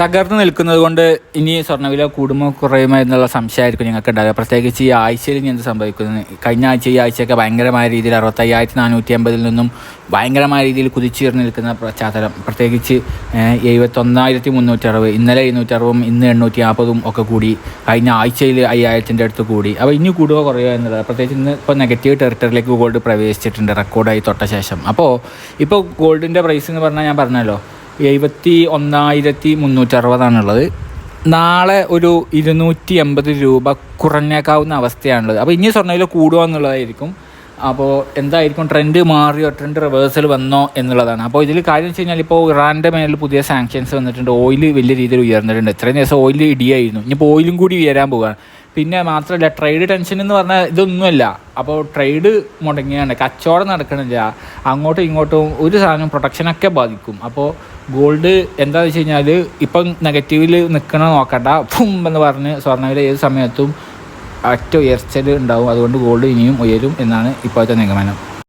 തകർന്നു നിൽക്കുന്നത് കൊണ്ട് ഇനി സ്വർണവില കൂടുമോ കുറയുമോ എന്നുള്ള സംശയമായിരിക്കും ഞങ്ങൾക്ക് ഉണ്ടാകുക പ്രത്യേകിച്ച് ഈ ആഴ്ചയിൽ ഇനി എന്ത് സംഭവിക്കുന്നത് കഴിഞ്ഞ ആഴ്ച ഈ ആഴ്ചയൊക്കെ ഭയങ്കരമായ രീതിയിൽ അറുപത്തയ്യായിരത്തി നാനൂറ്റി അമ്പതിൽ നിന്നും ഭയങ്കരമായ രീതിയിൽ കുതിച്ചുയർന്ന് നിൽക്കുന്ന പശ്ചാത്തലം. പ്രത്യേകിച്ച് എഴുപത്തൊന്നായിരത്തി മുന്നൂറ്റി അറുപത് ഇന്നലെ എഴുന്നൂറ്ററുപതും ഇന്ന് എണ്ണൂറ്റി നാൽപ്പതും ഒക്കെ കൂടി കഴിഞ്ഞ ആഴ്ചയിൽ അയ്യായിരത്തിന്റെ അടുത്ത് കൂടി. അപ്പോൾ ഇനി കൂടുകയോ കുറയുമോ എന്നുള്ളത്. പ്രത്യേകിച്ച് ഇന്ന് ഇപ്പോൾ നെഗറ്റീവ് ടെറിട്ടറിയിലേക്ക് ഗോൾഡ് പ്രവേശിച്ചിട്ടുണ്ട്. റെക്കോർഡായി തൊട്ട ശേഷം. അപ്പോൾ ഇപ്പോൾ ഗോൾഡിന്റെ പ്രൈസ് എന്ന് പറഞ്ഞാൽ ഞാൻ പറഞ്ഞല്ലോ എഴുപത്തി ഒന്നായിരത്തി മുന്നൂറ്ററുപതാണുള്ളത് നാളെ ഒരു ഇരുന്നൂറ്റി എൺപത് രൂപ കുറഞ്ഞേക്കാവുന്ന അവസ്ഥയാണുള്ളത്. അപ്പോൾ ഇനി സ്വർണവില കൂടുക എന്നുള്ളതായിരിക്കും. അപ്പോൾ എന്തായിരിക്കും? ട്രെൻഡ് മാറിയോ? ട്രെൻഡ് റിവേഴ്സൽ വന്നോ എന്നുള്ളതാണ്. അപ്പോൾ ഇതിൽ കാര്യം വെച്ച് കഴിഞ്ഞാൽ ഇപ്പോൾ ഇറാന്റെ മേലിൽ പുതിയ സാങ്ഷൻസ് വന്നിട്ടുണ്ട്. ഓയിൽ വലിയ രീതിയിൽ ഉയർന്നിട്ടുണ്ട്. ഇത്രയും ദിവസം ഓയിൽ ഇടിയായിരുന്നു. ഇനിയിപ്പോൾ ഓയിലും കൂടി ഉയരാൻ പോവുകയാണ്. പിന്നെ മാത്രമല്ല ട്രേഡ് ടെൻഷൻ എന്ന് പറഞ്ഞാൽ ഇതൊന്നുമല്ല. അപ്പോൾ ട്രേഡ് മുടങ്ങിയാണ്. കച്ചവടം നടക്കണില്ല. അങ്ങോട്ടും ഇങ്ങോട്ടും ഒരു സാധനം പ്രൊട്ടക്ഷനൊക്കെ ബാധിക്കും. അപ്പോൾ ഗോൾഡ് എന്താ വെച്ച് കഴിഞ്ഞാൽ ഇപ്പം നെഗറ്റീവിൽ നിൽക്കണ നോക്കണ്ട. ഫും എന്ന് പറഞ്ഞ് സ്വർണവില ഏത് സമയത്തും അറ്റ ഉയർച്ചൽ ഉണ്ടാവും. അതുകൊണ്ട് ഗോൾഡ് ഇനിയും ഉയരും എന്നാണ് ഇപ്പോഴത്തെ നിഗമനം.